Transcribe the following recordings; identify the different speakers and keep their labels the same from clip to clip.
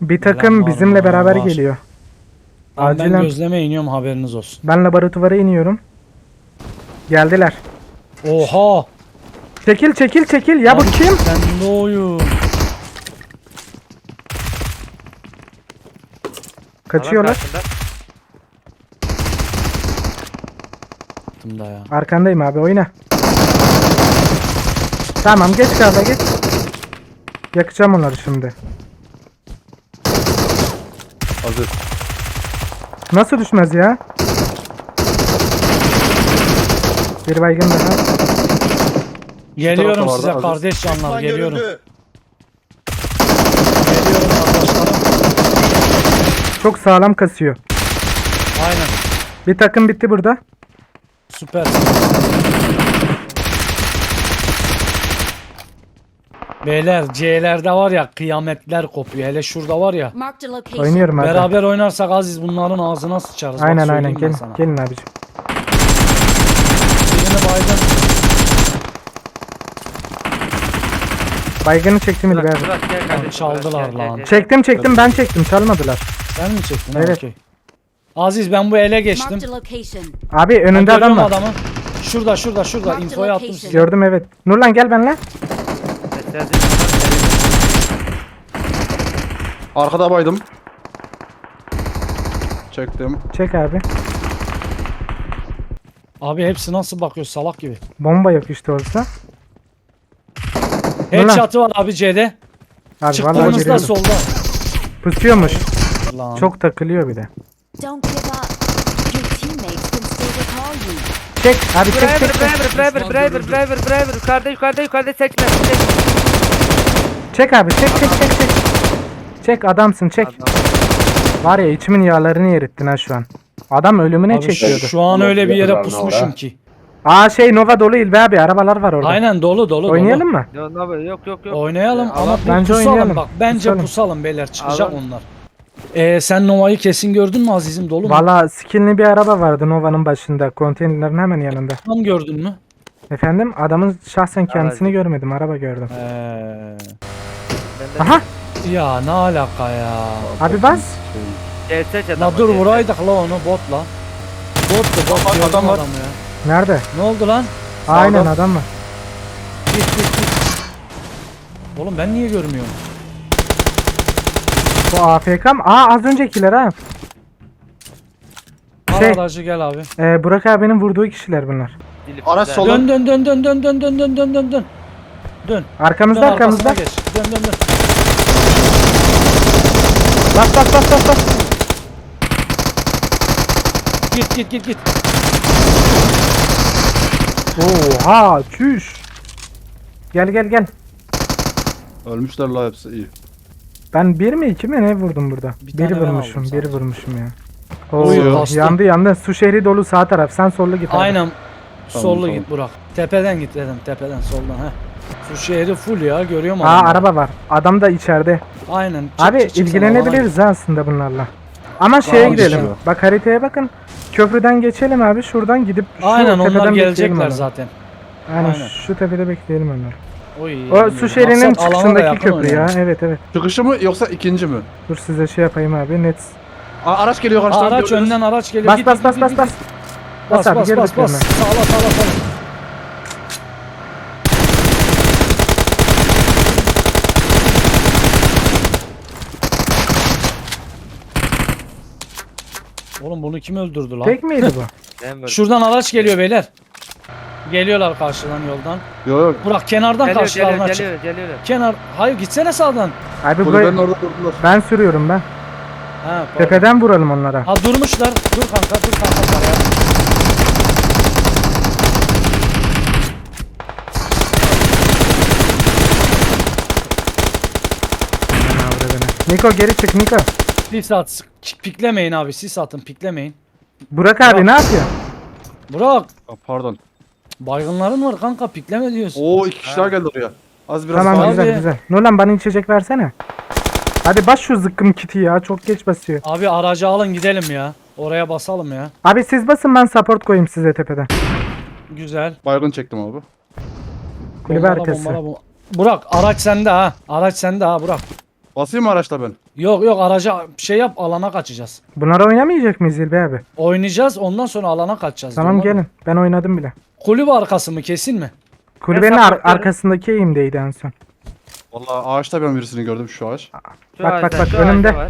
Speaker 1: Bir takım
Speaker 2: var
Speaker 1: bizimle
Speaker 2: mı?
Speaker 1: beraber
Speaker 2: Var.
Speaker 1: geliyor.
Speaker 2: Tamam, ben
Speaker 1: Acilen-
Speaker 2: gözleme iniyorum haberiniz olsun.
Speaker 1: Ben laboratuvara iniyorum. Geldiler.
Speaker 2: Oha!
Speaker 1: Çekil çekil çekil. Ya bu kim?
Speaker 2: Sen de oyun.
Speaker 1: Kaçıyorlar.
Speaker 3: Adam karşında.
Speaker 2: Yaptım da ya.
Speaker 1: Arkandayım abi oyna. Tamam geç kalda geç. Yakacağım onları şimdi.
Speaker 4: Hazır.
Speaker 1: Nasıl düşmez ya? Bir baygın daha.
Speaker 2: Geliyorum
Speaker 4: tarafta
Speaker 2: size
Speaker 4: vardı, Aziz.
Speaker 2: kardeş canlar geliyorum.
Speaker 5: görüldü.
Speaker 2: Geliyorum arkadaşlarım.
Speaker 1: Çok sağlam kasıyor.
Speaker 2: Aynen.
Speaker 1: Bir takım bitti burada.
Speaker 2: Süper. Beyler C'lerde var ya kıyametler kopuyor. Hele şurada var ya.
Speaker 1: Oynuyorum abi.
Speaker 2: Beraber oynarsak Aziz bunların ağzına sıçarız. Bak
Speaker 1: Aynen
Speaker 2: söyleyeyim
Speaker 1: aynen gelin,
Speaker 2: sana.
Speaker 1: gelin abicim.
Speaker 2: Birini baydın.
Speaker 1: Baygını çektim İlber abi.
Speaker 3: Burak gel kardeşim.
Speaker 2: çaldılar
Speaker 3: Burak, gel,
Speaker 2: lan.
Speaker 3: gel, gel.
Speaker 1: Çektim çektim ben çektim çalmadılar.
Speaker 2: Sen mi çektin?
Speaker 1: Evet.
Speaker 2: okey. Aziz ben bu ele geçtim.
Speaker 1: Abi önünde
Speaker 2: Görüyorum
Speaker 1: adam var.
Speaker 2: adamı. Şurada şurada şurada
Speaker 6: Marked
Speaker 2: infoyu attım
Speaker 6: location.
Speaker 2: size.
Speaker 1: Gördüm evet. Nurlan gel benimle.
Speaker 4: Arkada baydım. Çektim.
Speaker 1: Çek abi.
Speaker 2: Abi hepsi nasıl bakıyor salak gibi.
Speaker 1: Bomba yok işte olsa. Ulan.
Speaker 2: Headshot'ı var abi C'de.
Speaker 1: Abi vallahi
Speaker 2: Çıktığımızda
Speaker 1: geliyorum.
Speaker 2: solda.
Speaker 1: Pusuyormuş.
Speaker 2: Lan.
Speaker 1: Çok takılıyor bir de.
Speaker 6: Don't give up. Your teammates can still recall you.
Speaker 1: Çek abi çek
Speaker 3: Driver,
Speaker 1: çek
Speaker 3: driver, driver, driver, driver, driver. Yukarıda, yukarıda, yukarıda seçme. seç.
Speaker 1: Çek abi çek çek çek çek. Çek adamsın çek. Var ya içimin yağlarını erittin ha şu an. Adam ölümüne
Speaker 2: Abi
Speaker 1: çekiyordu.
Speaker 2: şu an öyle bir yere pusmuşum ki.
Speaker 1: Aa şey Nova dolu İlbe abi arabalar var orada.
Speaker 2: Aynen dolu dolu
Speaker 1: Oynayalım
Speaker 2: dolu.
Speaker 1: mı?
Speaker 3: Yok, yok, yok, yok, yok.
Speaker 2: Oynayalım
Speaker 3: Ee,
Speaker 2: ama
Speaker 1: Bence
Speaker 2: pusalım
Speaker 1: oynayalım.
Speaker 2: bak. Bence
Speaker 1: Pusalım.
Speaker 2: pusalım beyler çıkacak
Speaker 3: Alan-
Speaker 2: onlar. Ee, sen Nova'yı kesin gördün mü Aziz'im dolu mu?
Speaker 1: Valla skinli bir araba vardı Nova'nın başında. Konteynerlerin hemen yanında.
Speaker 2: Tam gördün mü?
Speaker 1: Efendim adamın şahsen kendisini görmedim. Araba gördüm.
Speaker 2: Ee,
Speaker 3: Ben de
Speaker 1: Aha
Speaker 2: ya ne alaka ya.
Speaker 1: abi bas.
Speaker 3: Adam.
Speaker 2: La dur vuraydık la onu botla. Bottu bot
Speaker 4: Bak,
Speaker 2: gördüm
Speaker 4: adam var.
Speaker 2: adamı ya.
Speaker 1: Nerede?
Speaker 2: Ne oldu lan?
Speaker 1: Aynen adam var.
Speaker 2: Git git git. Oğlum ben niye görmüyorum?
Speaker 1: Bu AFK mı? Aa az öncekiler ha. Şey-
Speaker 2: aracı gel abi.
Speaker 1: Ee, Burak abinin vurduğu kişiler bunlar.
Speaker 3: Dilip
Speaker 4: Araç
Speaker 3: güzel.
Speaker 4: sol.
Speaker 2: Dön dön dön dön dön dön dön dön dön dön dön. Dön.
Speaker 1: Arkamızda
Speaker 2: Dön
Speaker 1: arkamızda.
Speaker 2: arkasına geç. Dön dön dön.
Speaker 1: Bas bas bas bas bas.
Speaker 2: Git git git git.
Speaker 1: Oha çüş. Gel gel gel.
Speaker 4: Ölmüşler la hepsi iyi.
Speaker 1: Ben bir mi iki mi ne vurdum burada?
Speaker 2: Bir
Speaker 1: biri
Speaker 2: tane ben
Speaker 1: vurmuşum,
Speaker 2: aldım
Speaker 1: biri
Speaker 2: sadece.
Speaker 1: vurmuşum ya.
Speaker 2: Oy,
Speaker 1: Oo, yandı yandı. Su şehri dolu sağ taraf. Sen sollu git. abi.
Speaker 2: Aynen. Sollu
Speaker 4: tamam.
Speaker 2: git Burak. Tepeden git dedim. Tepeden soldan ha. Şu şehri full ya görüyor musun?
Speaker 1: Aa araba var. Adam da içeride.
Speaker 2: Aynen. Çık,
Speaker 1: Abi
Speaker 2: çık,
Speaker 1: ilgilenebiliriz ha aslında bunlarla. Ama şeye
Speaker 2: Tamam,
Speaker 1: gidelim.
Speaker 4: düşüyor.
Speaker 1: Bak haritaya bakın. Köprüden geçelim abi. Şuradan gidip şu.
Speaker 2: Aynen
Speaker 1: tepeden
Speaker 2: onlar
Speaker 1: bekleyelim
Speaker 2: gelecekler
Speaker 1: onları.
Speaker 2: zaten.
Speaker 1: Aynen,
Speaker 2: Aynen.
Speaker 1: şu tepede bekleyelim onları.
Speaker 2: Oy,
Speaker 1: O su şehrinin
Speaker 2: Maksat alana da
Speaker 1: çıkışındaki
Speaker 2: yakın
Speaker 1: köprü ya.
Speaker 2: oynayalım.
Speaker 1: Evet evet.
Speaker 4: Çıkışı mı yoksa ikinci mi?
Speaker 1: Dur size şey yapayım abi. Net.
Speaker 4: Aa, araç geliyor
Speaker 2: Aa,
Speaker 4: karşıdan.
Speaker 2: araç
Speaker 4: gördünüz.
Speaker 2: önden araç geliyor.
Speaker 1: Bas
Speaker 2: Git,
Speaker 1: bas
Speaker 2: git,
Speaker 1: bas
Speaker 2: git,
Speaker 1: bas
Speaker 2: git,
Speaker 1: bas. Bas
Speaker 2: Bas
Speaker 1: abi
Speaker 2: bas
Speaker 1: geri
Speaker 2: bas bas.
Speaker 1: dönme.
Speaker 2: Sağla sağla sağla. Oğlum bunu kim öldürdü lan?
Speaker 1: Tek miydi bu?
Speaker 2: Şuradan araç geliyor beyler. Geliyorlar karşıdan yoldan.
Speaker 4: Yok yok.
Speaker 2: Burak kenardan
Speaker 3: Geliyor,
Speaker 2: karşılarına
Speaker 3: geliyor,
Speaker 2: çık.
Speaker 3: geliyor, geliyor.
Speaker 2: Kenar. Hayır gitsene sağdan.
Speaker 1: Abi bu
Speaker 4: Kulübenin orada durdular.
Speaker 1: ben sürüyorum ben.
Speaker 2: Ha, pardon.
Speaker 1: Tepeden vuralım onlara.
Speaker 2: Ha durmuşlar. Dur kanka dur kanka. Ya.
Speaker 1: Niko geri çık Niko.
Speaker 2: Sis at. Piklemeyin abi. Sis atın piklemeyin.
Speaker 1: Burak abi
Speaker 2: Burak.
Speaker 1: ne yapıyor?
Speaker 2: Burak.
Speaker 4: Aa, Pardon.
Speaker 2: Baygınların var kanka pikleme diyorsun.
Speaker 4: Oo iki kişi daha geldi oraya. Az biraz
Speaker 1: Tamam
Speaker 4: daha.
Speaker 1: güzel
Speaker 2: Abi.
Speaker 1: güzel. Nolan bana içecek versene. Hadi bas şu zıkkım kiti ya. Çok geç basıyor.
Speaker 2: Abi aracı alın gidelim ya. Oraya basalım ya.
Speaker 1: Abi siz basın ben support koyayım size tepeden.
Speaker 2: Güzel.
Speaker 4: Baygın çektim abi.
Speaker 1: Kulübe
Speaker 2: Bombala,
Speaker 1: arkası.
Speaker 2: bombala, bomba- Burak araç sende ha. Araç sende ha Burak.
Speaker 4: Basayım mı araçla ben?
Speaker 2: Yok yok araca şey yap alana kaçacağız.
Speaker 1: Bunlar oynamayacak mıyız İlbey abi?
Speaker 2: Oynayacağız ondan sonra alana kaçacağız.
Speaker 1: Tamam
Speaker 2: diyorum
Speaker 1: gelin. Ben oynadım bile.
Speaker 2: Kulüp arkası mı kesin mi?
Speaker 1: Kulübenin
Speaker 3: Ben
Speaker 1: ar-
Speaker 3: supportlarım.
Speaker 1: arkasındaki eğimdeydi en son.
Speaker 4: Vallahi ağaçta ben birisini gördüm şu ağaç.
Speaker 3: Şu
Speaker 1: Bak, bak,
Speaker 3: ağaçta,
Speaker 1: bak,
Speaker 3: şu ağaçta
Speaker 1: önümde.
Speaker 3: var.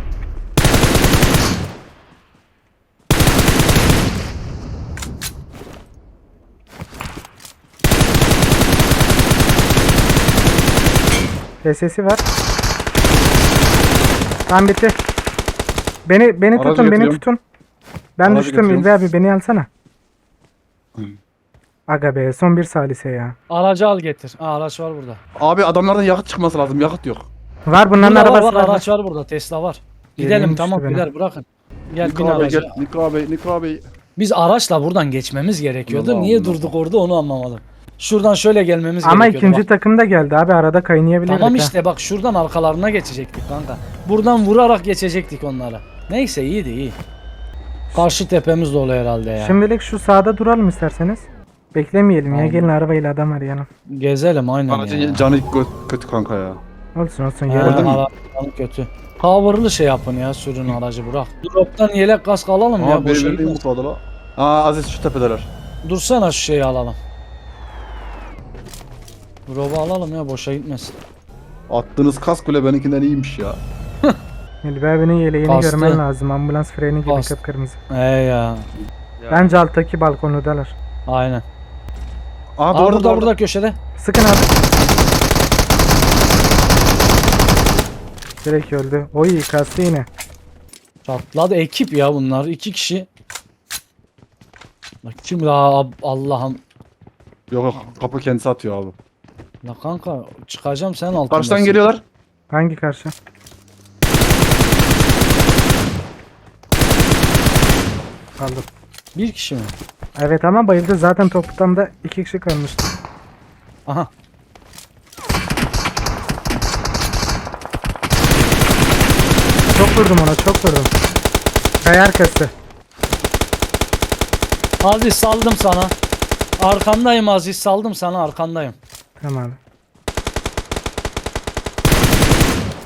Speaker 1: PS'si var. Tamam bitti. Beni beni
Speaker 4: Aracı
Speaker 1: tutun beni
Speaker 4: getiriyorum.
Speaker 1: tutun. Ben
Speaker 4: Aracı
Speaker 1: düştüm
Speaker 4: getiriyorum.
Speaker 1: İlbey abi beni alsana.
Speaker 4: Hı.
Speaker 1: Aga be son bir salise ya.
Speaker 2: Aracı al getir. Aa, araç var burada.
Speaker 4: Abi adamlardan yakıt çıkması lazım. Yakıt yok.
Speaker 1: Var bunların
Speaker 2: Burada var,
Speaker 1: arabası
Speaker 2: var,
Speaker 1: var.
Speaker 2: araç var burada Tesla var. Gidelim
Speaker 1: işte
Speaker 2: tamam gider bırakın. Gel bin
Speaker 4: Niko abi
Speaker 2: araca.
Speaker 4: gel. Niko abi, Niko abi.
Speaker 2: Biz araçla buradan geçmemiz gerekiyordu.
Speaker 4: Allah
Speaker 2: Niye
Speaker 4: Allah.
Speaker 2: durduk orada onu anlamadım. Şuradan şöyle gelmemiz
Speaker 1: Ama
Speaker 2: gerekiyordu.
Speaker 1: ikinci
Speaker 2: bak.
Speaker 1: takım da geldi abi arada kaynayabilirdik.
Speaker 2: Tamam
Speaker 1: ha.
Speaker 2: işte bak şuradan arkalarına geçecektik kanka. Buradan vurarak geçecektik onlara. Neyse iyiydi iyi. Karşı tepemiz dolu herhalde ya.
Speaker 1: Şimdilik şu sağda duralım isterseniz. Beklemeyelim ya
Speaker 2: Tamam.
Speaker 1: gelin arabayla adam arayalım.
Speaker 2: Gezelim aynen
Speaker 4: Aracın
Speaker 2: ya.
Speaker 4: canı kötü kanka ya.
Speaker 1: Olsun olsun
Speaker 2: Ha,
Speaker 4: mü?
Speaker 2: aracın kötü. Cover'lı şey yapın ya sürün aracı bırak. Drop'tan yelek kask alalım ya
Speaker 4: Aa beni
Speaker 2: boşa
Speaker 4: beni mutladı la. Aa Aziz şu tepedeler.
Speaker 2: Dursana şu şeyi alalım. Drop'u alalım ya boşa gitmesin.
Speaker 4: Attığınız kask bile benimkinden iyiymiş ya.
Speaker 1: Elbi abinin yeleğini
Speaker 2: Bastı.
Speaker 1: görmen lazım. Ambulans freni gibi
Speaker 2: Bastı.
Speaker 1: kıpkırmızı.
Speaker 2: He ya.
Speaker 3: Ya.
Speaker 1: Bence alttaki balkonudalar.
Speaker 2: Aynen.
Speaker 4: Aa,
Speaker 2: Aa,
Speaker 4: doğru
Speaker 2: burada
Speaker 4: doğru.
Speaker 2: burada köşede.
Speaker 1: Sıkın abi. Direkt öldü. Oy kastı yine.
Speaker 2: Çatladı ekip ya bunlar. iki kişi. Bak kim la Allah'ım.
Speaker 4: Yok yok kapı kendisi atıyor abi.
Speaker 2: La kanka çıkacağım sen altındasın.
Speaker 4: Karşıdan geliyorlar.
Speaker 1: Hangi karşı? Aldım.
Speaker 2: Bir kişi mi?
Speaker 1: Evet ama bayıldı. Zaten toplamda iki kişi kalmıştı.
Speaker 2: Aha.
Speaker 1: Çok vurdum ona çok vurdum. Kaya arkası.
Speaker 2: Aziz saldım sana. Arkandayım Aziz saldım sana arkandayım.
Speaker 1: Tamam abi.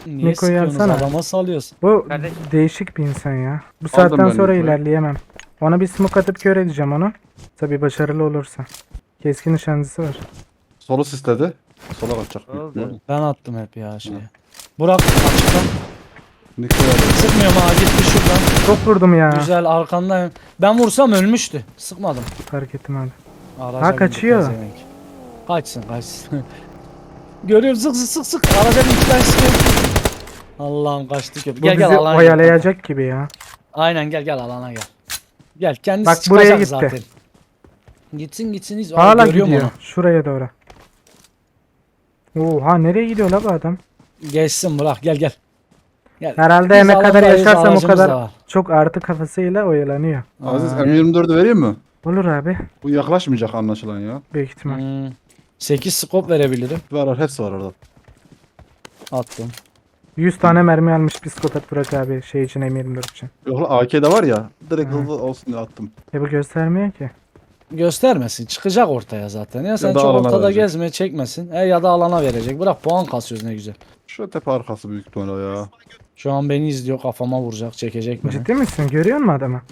Speaker 2: Niye sıkıyorsunuz
Speaker 1: alsana.
Speaker 2: adama salıyorsun?
Speaker 1: Bu
Speaker 3: Kardeş.
Speaker 1: değişik bir insan ya. Bu saatten
Speaker 4: ben
Speaker 1: sonra
Speaker 4: Niko'yu.
Speaker 1: ilerleyemem. Ona bir smoke atıp kör edeceğim onu. Tabi başarılı olursa. Keskin nişancısı var.
Speaker 4: Solu sisledi. Sola kaçacak.
Speaker 3: Oldu.
Speaker 4: ihtimalle.
Speaker 2: Ben attım hep ya şeye. Burak açıktan.
Speaker 4: Niko'yu alıyor.
Speaker 2: Sıkmıyorum ha gitti şuradan.
Speaker 1: Çok vurdum ya.
Speaker 2: Güzel arkandayım. Ben vursam ölmüştü. Sıkmadım.
Speaker 1: Fark ettim abi.
Speaker 2: Araca
Speaker 1: Ha,
Speaker 2: bindik
Speaker 1: kaçıyor.
Speaker 2: pezevenk. Kaçsın kaçsın. Görüyorum sık sık sık sık. Araca bir iki tane sıkıyor. Allah'ım kaçtı köpek.
Speaker 1: Bu
Speaker 2: Gel
Speaker 1: bizi
Speaker 2: gel alana gel.
Speaker 1: oyalayacak gibi ya.
Speaker 2: Aynen gel gel alana gel. Gel kendisi
Speaker 1: Bak,
Speaker 2: çıkacak
Speaker 1: buraya gitti.
Speaker 2: zaten. Gitsin gitsin. hiç- Aa,
Speaker 1: Hala
Speaker 2: görüyorum
Speaker 1: gidiyor. Şuraya doğru. Oha nereye gidiyor la bu adam?
Speaker 2: onu. Geçsin bırak gel gel. Gel.
Speaker 1: Herhalde
Speaker 2: Biz
Speaker 1: ne kadar
Speaker 2: alandayız,
Speaker 1: yaşarsam o
Speaker 2: da
Speaker 1: kadar
Speaker 2: var.
Speaker 1: çok artı kafasıyla oyalanıyor.
Speaker 4: Aziz
Speaker 2: Aa.
Speaker 4: M24'ü vereyim mi?
Speaker 1: Olur abi.
Speaker 4: Bu yaklaşmayacak anlaşılan ya.
Speaker 1: Büyük ihtimal.
Speaker 2: Hmm. 8 skop verebilirim.
Speaker 4: Var var hepsi var orada.
Speaker 2: Attım.
Speaker 1: 100 tane mermi almış psikopat Burak abi şey için M24 için.
Speaker 4: Yok la AK'de var ya. Direkt
Speaker 1: Hı.
Speaker 4: hızlı olsun diye attım.
Speaker 1: E bu göstermiyor ki.
Speaker 2: Göstermesin. Çıkacak ortaya zaten. Ya sen
Speaker 4: da
Speaker 2: çok
Speaker 4: alana
Speaker 2: ortada
Speaker 4: verecek.
Speaker 2: gezme çekmesin. E ya da alana verecek. Bırak puan kasıyoruz ne güzel.
Speaker 4: Şu tepe arkası büyük ihtimalle ya.
Speaker 2: Şu an beni izliyor kafama vuracak çekecek beni.
Speaker 1: Ciddi misin? Görüyor musun adamı?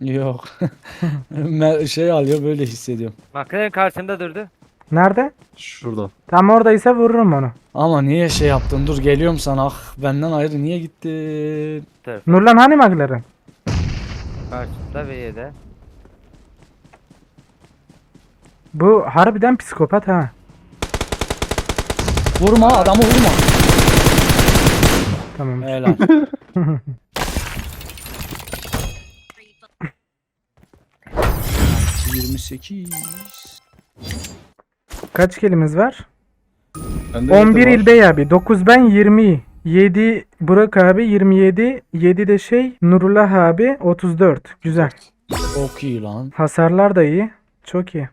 Speaker 2: Yok. Me- şey alıyor böyle hissediyorum.
Speaker 3: Makine karşımda durdu.
Speaker 1: Nerede?
Speaker 4: Şurada.
Speaker 1: Tam oradaysa vururum onu.
Speaker 2: Ama niye şey yaptın? Dur geliyorum sana. Ah benden ayrı niye gittin?
Speaker 1: Nurlan hani magların?
Speaker 3: Karşımda ve yede.
Speaker 1: Bu harbiden psikopat ha.
Speaker 2: Vurma adamı vurma.
Speaker 1: Tamam.
Speaker 2: Helal. Yirmi sekiz.
Speaker 1: Kaç kelimiz var?
Speaker 4: Bende
Speaker 1: 11
Speaker 4: yeter var.
Speaker 1: İlbey abi. 9 ben 20. 7 Burak abi 27. 7 de şey Nurullah abi 34. Güzel.
Speaker 2: Çok iyi lan.
Speaker 1: Hasarlar da iyi. Çok iyi.